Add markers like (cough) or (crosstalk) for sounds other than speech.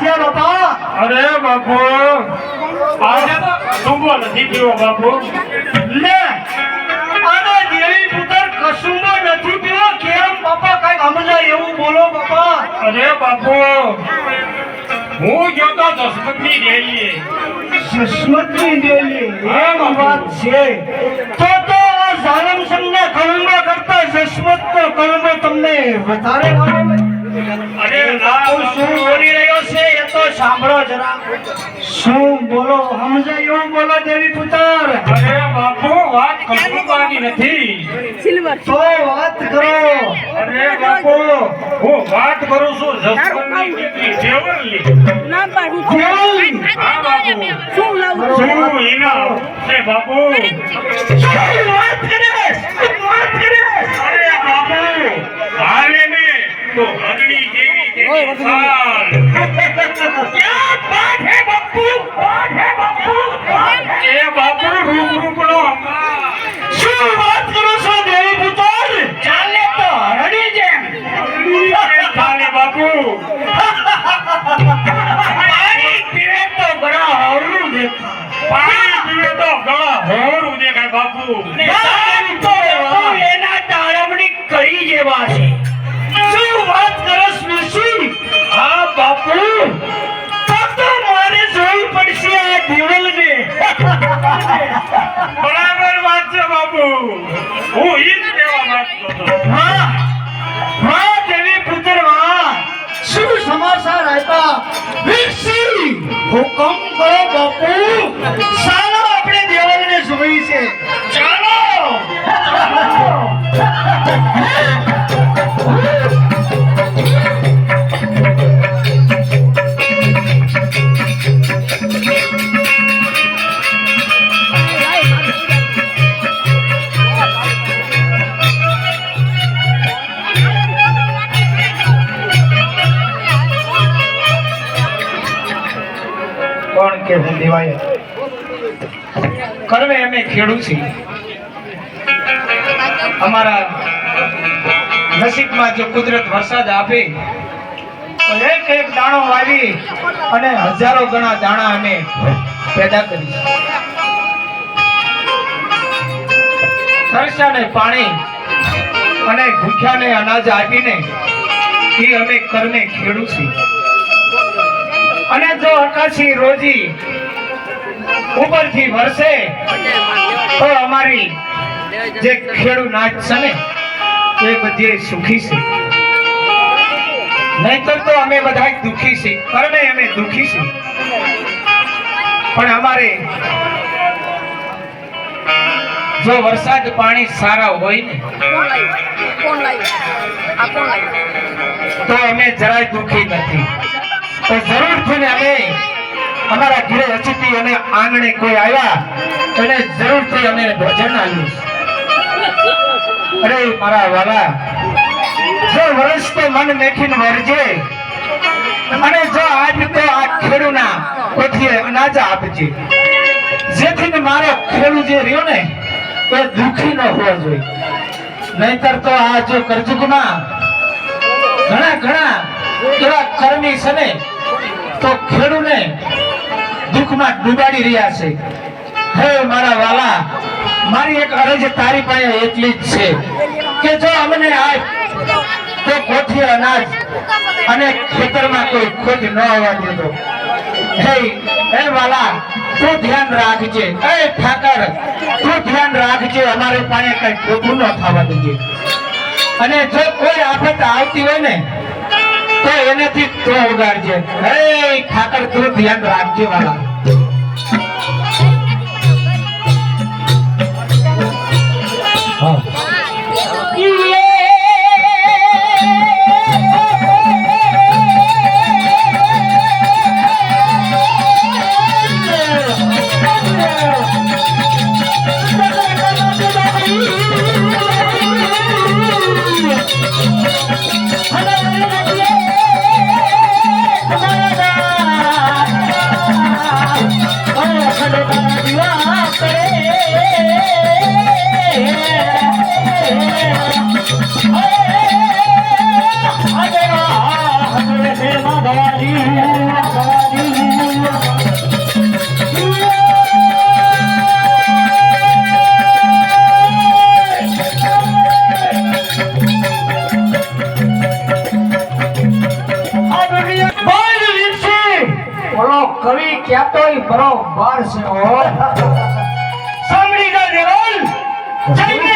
છે બાપા. અરે બાપુ. આજે તો ડૂબો નથી પીવો બાપુ. લે આના દેવી પુત્ર કશુંબો નથી પીવો કેમ બાપા કઈ સમજાય એવું બોલો બાપા. અરે બાપુ હું ગયો તો દસમતની જસમતની ડેલી હા, એમ. વાત છે. તો તો આ ઝાલમ સંગના કર્મ કરતા જસમતનો કર્મ તમને વધારે સાંભળો જરા. શું બોલો? સમજાય એવું બોલો દેવી પુત્ર. અરે બાપુ વાત કરવાની નથી. સિલ્વર. તો વાત કરો. અરે બાપુ હું વાત કરું છું જસવંતની દીકરી દેવલની ના બાપુ કેમ? હા બાપુ. શું લાવું શું ઇનામ છે બાપુ. શું વાત કરે? વાત કરે? અરે બાપુ હાલે ને તો હરણી જેવી જેવી બાપુ. પાણી પીવે તો ઘણા હરું દેખાય. પાણી પીવે તો ઘણા હરું દેખાય બાપુ. એના તાળવણી કરી જેવા છે. શું વાત કરો સ્વીસી હા બાપુ. તો મારે જોવું પડશે આ દિવાલને બરાબર વાત છે બાપુ. હું ઈ જ કહેવા માંગતો હતો. વીરસિંહ હુકમ કરો બાપુ કે દેવાય. કરવે અમે ખેડૂત છીએ અમારા નસીબમાં જો કુદરત વરસાદ આપે, તો એક એક દાણો વાવી અને હજારો ગણા દાણા અમે પેદા કરી સરસાને પાણી અને ભૂખ્યાને અનાજ આપીને એ અમે કરને ખેડૂત છીએ. અને જો આકાશી રોજી ઉપરથી વરસે તો અમારી જે ખેડૂ નાચ છે ને એ બધી સુખી છે. નહીતર તો અમે બધા દુખી છીએ. પરમે અમે દુખી છીએ. પણ અમારે જો વરસાદ પાણી સારા હોય ને તો અમે જરાય દુખી નથી. તો જરૂરથી અમે અમારા ઘરે અતિથિ અને આંગણે કોઈ આવ્યા એને જરૂરથી અમે ભોજન આવ્યું અરે મારા વાલા, જો વર્ષ તો મન મેખીને વરજે, અને જો આજ તો આ ખેડૂના કોઠીએ અનાજ આપજે. જેથી મારો ખેડૂ જે રહ્યો ને, એ દુખી ન હોવો જોઈએ. નહીતર તો આ જો કરજુગમાં ઘણા ઘણા એવા કર્મી છે તો ખેડૂને દુઃખમાં ડૂબાડી રહ્યા છે. હે મારા વાલા, મારી એક અરજ તારી પાસે એટલી જ છે કે જો અમને આ તો કોઠી અનાજ અને ખેતરમાં કોઈ ખોટ ન આવવા દેતો હે હે વાલા, તું ધ્યાન રાખજે. એ ઠાકર, તું ધ્યાન રાખજે. અમારે પાસે કઈ ખોટું ન થવા દેજે. અને જો કોઈ આફત આવતી હોય ને તો એનાથી તો ઉગાડજે. હે ખાતર તું ધ્યાન રાખજે વાલા. કવિ કહેતોય બરોબર છે હો. (laughs) સાંભળી જા દેવલ જઈને